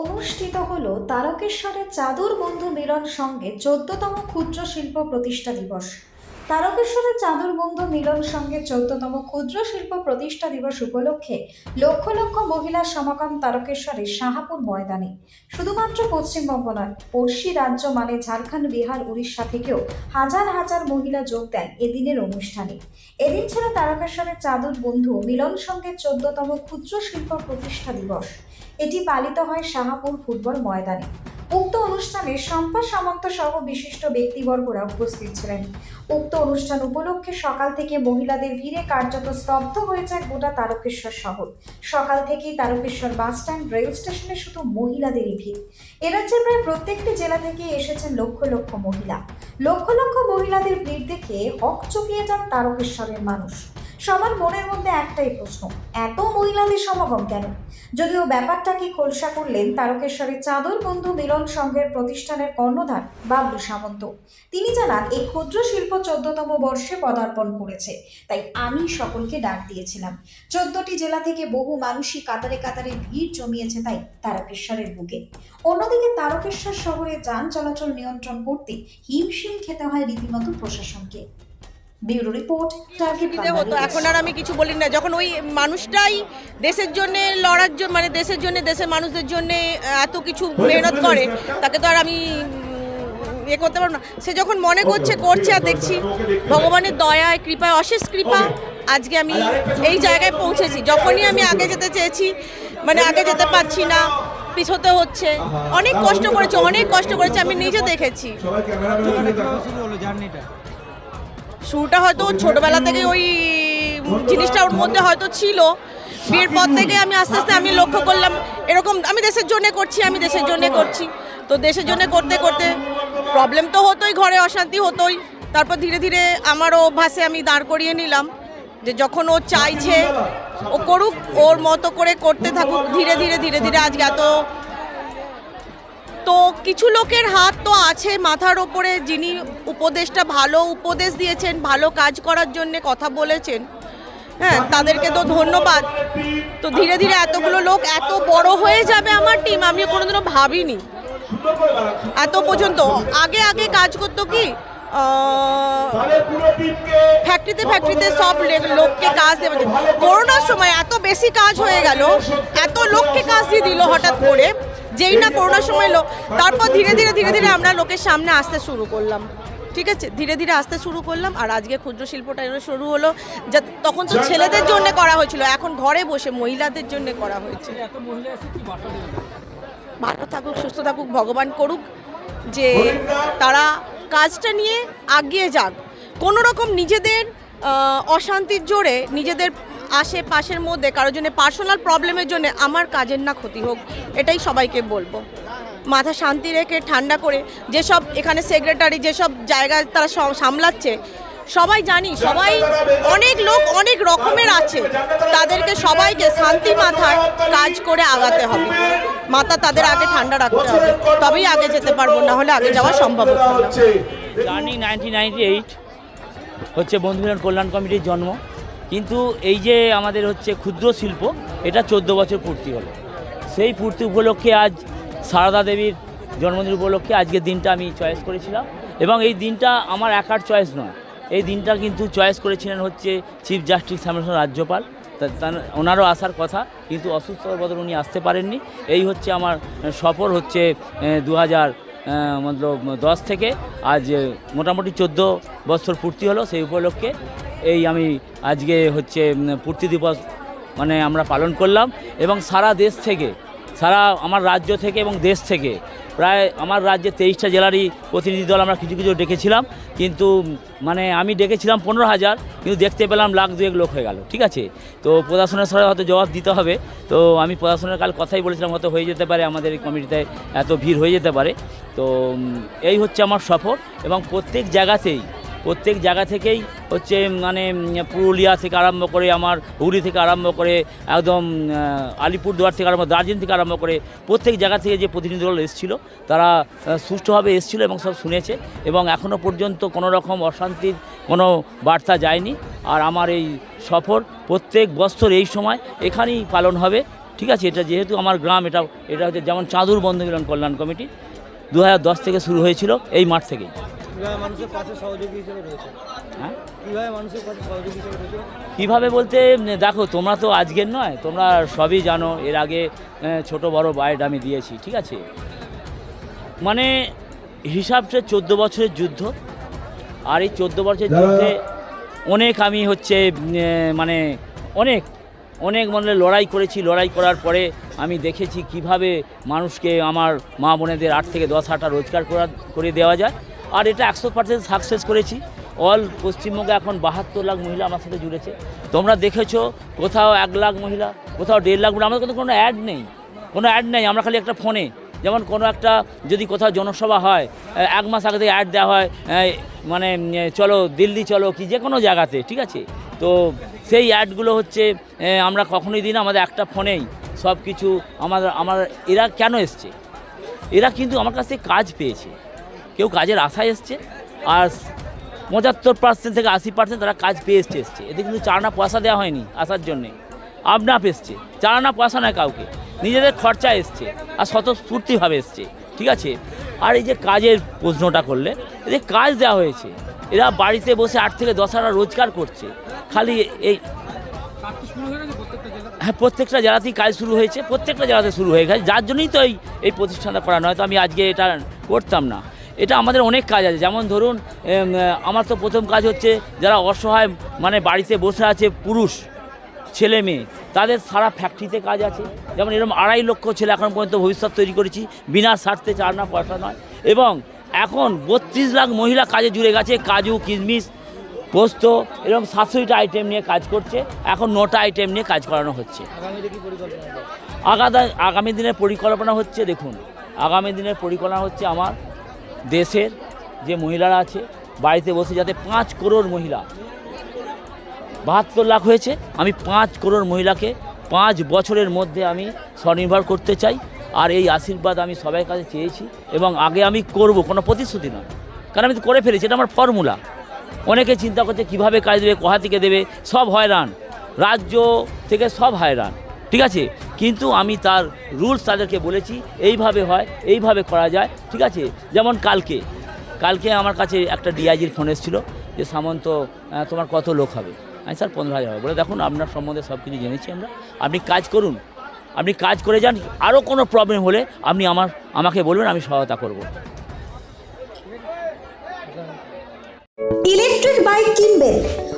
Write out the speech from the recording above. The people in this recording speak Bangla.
অনুষ্ঠিত হল তারকেশ্বরের চাদুর বন্ধু মিলন সঙ্গে চোদ্দতম ক্ষুদ্র শিল্প প্রতিষ্ঠা দিবস। তারকেশ্বরের চাদর বন্ধু মিলন সঙ্গে চোদ্দতম ক্ষুদ্র শিল্প প্রতিষ্ঠা দিবস উপলক্ষে লক্ষ লক্ষ মহিলার সমাগম তারকেশ্বরের শাহাপুর ময়দানে। শুধুমাত্র পশ্চিমবঙ্গ নয়, পড়শি রাজ্য মানে ঝাড়খণ্ড, বিহার, উড়িষ্যা থেকেও হাজার হাজার মহিলা যোগ দেন এদিনের অনুষ্ঠানে। এদিন ছিল তারকেশ্বরের চাদর বন্ধু মিলন সঙ্গে চোদ্দতম ক্ষুদ্র শিল্প প্রতিষ্ঠা দিবস। এটি পালিত হয় শাহাপুর ফুটবল ময়দানে। উক্ত অনুষ্ঠানে শম্পা সামন্ত সহ বিশিষ্ট ব্যক্তিবর্গরা উপস্থিত ছিলেন। উক্ত অনুষ্ঠান উপলক্ষে সকাল থেকে মহিলাদের ভিড়ে কার্যত স্তব্ধ হয়ে যায় গোটা তারকেশ্বর শহর। সকাল থেকেই তারকেশ্বর বাস স্ট্যান্ড, রেল স্টেশনে শুধু মহিলাদেরই ভিড়। এ রাজ্যের প্রায় প্রত্যেকটি জেলা থেকে এসেছেন লক্ষ লক্ষ মহিলা। লক্ষ লক্ষ মহিলাদের ভিড় দেখে হক চকিয়ে যান তারকেশ্বরের মানুষ। সবার মনের মধ্যে একটাই প্রশ্ন, এত মহিলাদের সমাগম কেন? যদিও ব্যাপারটা কি খোলসা করলেন তারকেশ্বরের চাদর বন্ধু মিলন সংঘের প্রতিষ্ঠানের কর্ণধার বাবলু সামন্ত। তিনি জানান, এই ক্ষুদ্র শিল্প চোদ্দতম বর্ষে পদার্পণ করেছে, তাই আমি সকলকে ডাক দিয়েছিলাম। চোদ্দটি জেলা থেকে বহু মানুষই কাতারে কাতারে ভিড় জমিয়েছে তাই তারকেশ্বরের বুকে। অন্যদিকে তারকেশ্বর শহরে যান চলাচল নিয়ন্ত্রণ করতে হিমশিম খেতে হয় রীতিমতো প্রশাসনকে। ব্যুরো রিপোর্ট টার্গেট হতো। এখন আর আমি কিছু বলি না। যখন ওই মানুষটাই দেশের জন্য লড়ার জন্য মানে দেশের জন্য দেশের মানুষদের জন্য এত কিছু মেহনত করে তাকে তো আর আমি ইয়ে করতে পারব না। সে যখন মনে করছে করছে আর দেখছি ভগবানের দয়ায় কৃপায় অশেষ কৃপা আজকে আমি এই জায়গায় পৌঁছেছি। যখনই আমি আগে যেতে চেয়েছি মানে আগে যেতে পারছি না পিছোতে হচ্ছে অনেক কষ্ট করেছে অনেক কষ্ট করেছে আমি নিজে দেখেছি। শুরুটা হয়তো ছোটবেলা থেকে ওই জিনিসটা ওর মধ্যে হয়তো ছিল। বিয়ের পর থেকে আমি আস্তে আস্তে আমি লক্ষ্য করলাম, এরকম আমি দেশের জন্য করছি, আমি দেশের জন্য করছি। তো দেশের জন্য করতে করতে প্রবলেম তো হতোই, ঘরে অশান্তি হতোই। তারপর ধীরে ধীরে আমারও অভ্যাসে আমি দাঁড় করিয়ে নিলাম যে যখন ও চাইছে, ও করুক, ওর মতো করে করতে থাকুক, ধীরে ধীরে ধীরে ধীরে আজকে এত তো কিছু লোকের হাত তো আছে মাথার ওপরে, যিনি উপদেশটা ভালো উপদেশ দিয়েছেন, ভালো কাজ করার জন্য কথা বলেছেন। হ্যাঁ তাদেরকে তো ধন্যবাদ। তো ধীরে ধীরে এতগুলো লোক এত বড় হয়ে যাবে আমার টিম আমি কোনোদিনও ভাবিনি। এত পর্যন্ত। আগে আগে কাজ করতো কি ফ্যাক্টরিতে ফ্যাক্টরিতে সব লোককে কাজ দেবে করোনার সময় এত বেশি কাজ হয়ে গেল, এত লোককে কাজ দিয়ে দিল হঠাৎ করে। যেই না করোনার সময় লোক তারপর ধীরে ধীরে ধীরে ধীরে আমরা লোকের সামনে আসতে শুরু করলাম। ঠিক আছে? ধীরে ধীরে আসতে শুরু করলাম আর আজকে ক্ষুদ্র শিল্পটা শুরু হলো। যা তখন তো ছেলেদের জন্য করা হয়েছিল এখন ঘরে বসে মহিলাদের জন্য করা হয়েছে। ভালো থাকুক সুস্থ থাকুক ভগবান করুক যে তারা কাজটা নিয়ে আগিয়ে যাক। কোনো রকম নিজেদের অশান্তির জোরে নিজেদের আশেপাশের মধ্যে, কারোর জন্য পার্সোনাল প্রবলেমের জন্য আমার কাজের না ক্ষতি হোক, এটাই সবাইকে বলব। মাথা শান্তি রেখে, ঠান্ডা করে, যেসব এখানে সেক্রেটারি যেসব জায়গায় তারা সামলাচ্ছে, সবাই জানি, সবাই অনেক লোক অনেক রকমের আছে, তাদেরকে সবাইকে শান্তি মাথায় কাজ করে আগাতে হবে। মাথা তাদের আগে ঠান্ডা রাখতে হবে, তবেই আগে যেতে পারব না হলে আগে যাওয়া সম্ভব জার্নি নাইনটিন হচ্ছে বন্ধুমিলন কল্যাণ কমিটির জন্ম। কিন্তু এই যে আমাদের হচ্ছে ক্ষুদ্র শিল্প, এটা চোদ্দ বছর পূর্তি হলো। সেই পূর্তি উপলক্ষে আজ সারদা দেবীর জন্মদিন উপলক্ষে আজকের দিনটা আমি চয়েস করেছিলাম এবং এই দিনটা আমার একার চয়েস নয়। এই দিনটা কিন্তু চয়েস করেছিলেন হচ্ছে চিফ জাস্টিস শ্যামলসন রাজ্যপাল। ওনারও আসার কথা, কিন্তু অসুস্থতার বদল উনি আসতে পারেননি। এই হচ্ছে আমার সফর হচ্ছে দু হাজার মতলব দশ থেকে। আজ মোটামুটি চোদ্দ বছর পূর্তি হলো সেই উপলক্ষে। এই আমি আজকে হচ্ছে পূর্তি দিবস মানে আমরা পালন করলাম এবং সারা দেশ থেকে, সারা আমার রাজ্য থেকে এবং দেশ থেকে, প্রায় আমার রাজ্যে তেইশটা জেলারই প্রতিনিধি দল আমরা কিছু কিছু ডেকেছিলাম, কিন্তু মানে আমি ডেকেছিলাম পনেরো হাজার, কিন্তু দেখতে পেলাম লাখ দুয়েক লোক হয়ে গেল, ঠিক আছে? তো প্রশাসনের সাথে হয়তো জবাব দিতে হবে, তো আমি প্রশাসনের কাল কথাই বলেছিলাম, হয়তো হয়ে যেতে পারে, আমাদের কমিটিতে এত ভিড় হয়ে যেতে পারে, তো এই হচ্ছে আমার সফর এবং প্রত্যেক জায়গাতেই, প্রত্যেক জায়গা থেকেই হচ্ছে মানে পুরুলিয়া থেকে আরম্ভ করে আমার হুগলি থেকে আরম্ভ করে একদম আলিপুরদুয়ার থেকে আরম্ভ, দার্জিলিং থেকে আরম্ভ করে প্রত্যেক জায়গা থেকে যে প্রতিনিধি দল এসেছিল, তারা সুষ্ঠুভাবে এসেছিল এবং সব শুনেছে এবং এখনও পর্যন্ত কোনো রকম অশান্তির কোনো বার্তা যায়নি। আর আমার এই সফর প্রত্যেক বছর এই সময় এখানেই পালন হবে। ঠিক আছে, এটা যেহেতু আমার গ্রাম, এটা এটা হচ্ছে যেমন চাঁদুর বন্ধু মিলন কল্যাণ কমিটি দু হাজার দশ থেকে শুরু হয়েছিল এই মাঠ থেকেই। কীভাবে মানুষের পাশে সহযোগী হিসেবে রয়েছে? হ্যাঁ? কীভাবে মানুষের পাশে সহযোগী হিসেবে রয়েছে? কীভাবে বলতে দেখো তোমরা তো আজকের নয় তোমরা সবই জানো এর আগে ছোট বড় বায়োড আমি দিয়েছি ঠিক আছে? মানে হিসাবটা চোদ্দ বছরের যুদ্ধ আর এই চোদ্দ বছরের যুদ্ধে অনেক আমি হচ্ছে মানে অনেক অনেক মানে লড়াই করেছি লড়াই করার পরে আমি দেখেছি কীভাবে মানুষকে আমার মা বোনেদের আট থেকে দশ হাজার রোজগার করা করে দেওয়া যায়। আর এটা একশো পার্সেন্ট সাকসেস করেছি। অল পশ্চিমবঙ্গে এখন বাহাত্তর লাখ মহিলা আমার সাথে জুড়েছে। তোমরা দেখেছ, কোথাও এক লাখ মহিলা, কোথাও দেড় লাখ মহিলা, আমাদের কিন্তু কোনো অ্যাড নেই। কোনো অ্যাড নেই, আমরা খালি একটা ফোনে যেমন কোনো একটা যদি কোথাও জনসভা হয় এক মাস আগে থেকে অ্যাড দেওয়া হয় মানে চলো দিল্লি চলো কি যে কোনো জায়গাতে, ঠিক আছে? তো সেই অ্যাডগুলো হচ্ছে আমরা কখনোই দিই না, আমাদের একটা ফোনেই সব কিছু আমাদের, আমার, এরা কেন এসছে? এরা কিন্তু আমার কাছ কাজ পেয়েছে। কেউ কাজের আশায় এসছে, আর পঁচাত্তর পার্সেন্ট থেকে আশি পার্সেন্ট তারা কাজ পেয়ে এসছে এসছে। এতে কিন্তু চারনা পয়সা দেওয়া হয়নি আসার জন্যে। আপনাপ এসছে, চারনা পয়সা নয় কাউকে, নিজেদের খরচা এসছে, আর স্বতঃস্ফূর্তিভাবে এসছে, ঠিক আছে? আর এই যে কাজের প্রশ্নটা করলে এদের কাজ দেওয়া হয়েছে, এরা বাড়িতে বসে আট থেকে দশ হাজার রোজগার করছে, খালি এই হ্যাঁ প্রত্যেকটা জেলাতেই কাজ শুরু হয়েছে, প্রত্যেকটা জেলাতে শুরু হয়ে গেছে, যার জন্যই তো এই এই প্রতিষ্ঠানটা করা নয়, তো আমি আজকে এটা করতাম না। এটা আমাদের অনেক কাজ আছে। যেমন ধরুন আমার তো প্রথম কাজ হচ্ছে যারা অসহায় মানে বাড়িতে বসে আছে পুরুষ ছেলে মেয়ে তাদের সারা ফ্যাক্টরিতে কাজ আছে। যেমন এরকম আড়াই লক্ষ ছেলে এখন পর্যন্ত ভবিষ্যৎ তৈরি করেছি বিনা স্বার্থে চার না পয়সা নয়। এবং এখন বত্রিশ লাখ মহিলা কাজে জুড়ে গেছে কাজু কিশমিশ পোস্ত এরকম সাতশোটা আইটেম নিয়ে কাজ করছে। এখন নটা আইটেম নিয়ে কাজ করানো হচ্ছে? আগাদা আগামী দিনের পরিকল্পনা হচ্ছে দেখুন আগামী দিনের পরিকল্পনা হচ্ছে আমার দেশের যে মহিলারা আছে, বাড়িতে বসে যাতে পাঁচ করোড় মহিলা, বাহাত্তর লাখ হয়েছে, আমি পাঁচ করোড় মহিলাকে পাঁচ বছরের মধ্যে আমি স্বনির্ভর করতে চাই, আর এই আশীর্বাদ আমি সবাই কাছে চেয়েছি এবং আগে আমি করব, কোনো প্রতিশ্রুতি নয়। কারণ আমি তো করে ফেলেছি, এটা আমার ফর্মুলা অনেকে চিন্তা করছে, কীভাবে কাজ দেবে, কোথা থেকে দেবে, সব হয়রান। রাজ্য থেকে সব হয়রান। ঠিক আছে? কিন্তু আমি তার রুলস তাদেরকে বলেছি, এইভাবে হয়, এইভাবে করা যায়, ঠিক আছে? যেমন কালকে কালকে আমার কাছে একটা ডিআইজির ফোন এসেছিল যে, সামন্ত তোমার কত লোক হবে? আমি, স্যার, পনেরো হাজার হবে। বলে, দেখুন, আপনার সম্বন্ধে সব কিছু জেনেছি আমরা। আপনি কাজ করুন। আপনি কাজ করে যান। আরও কোনো প্রবলেম হলে আপনি আমার, আমাকে বলবেন, আমি সহায়তা করব। ইলেকট্রিক বাইক কিনবেন।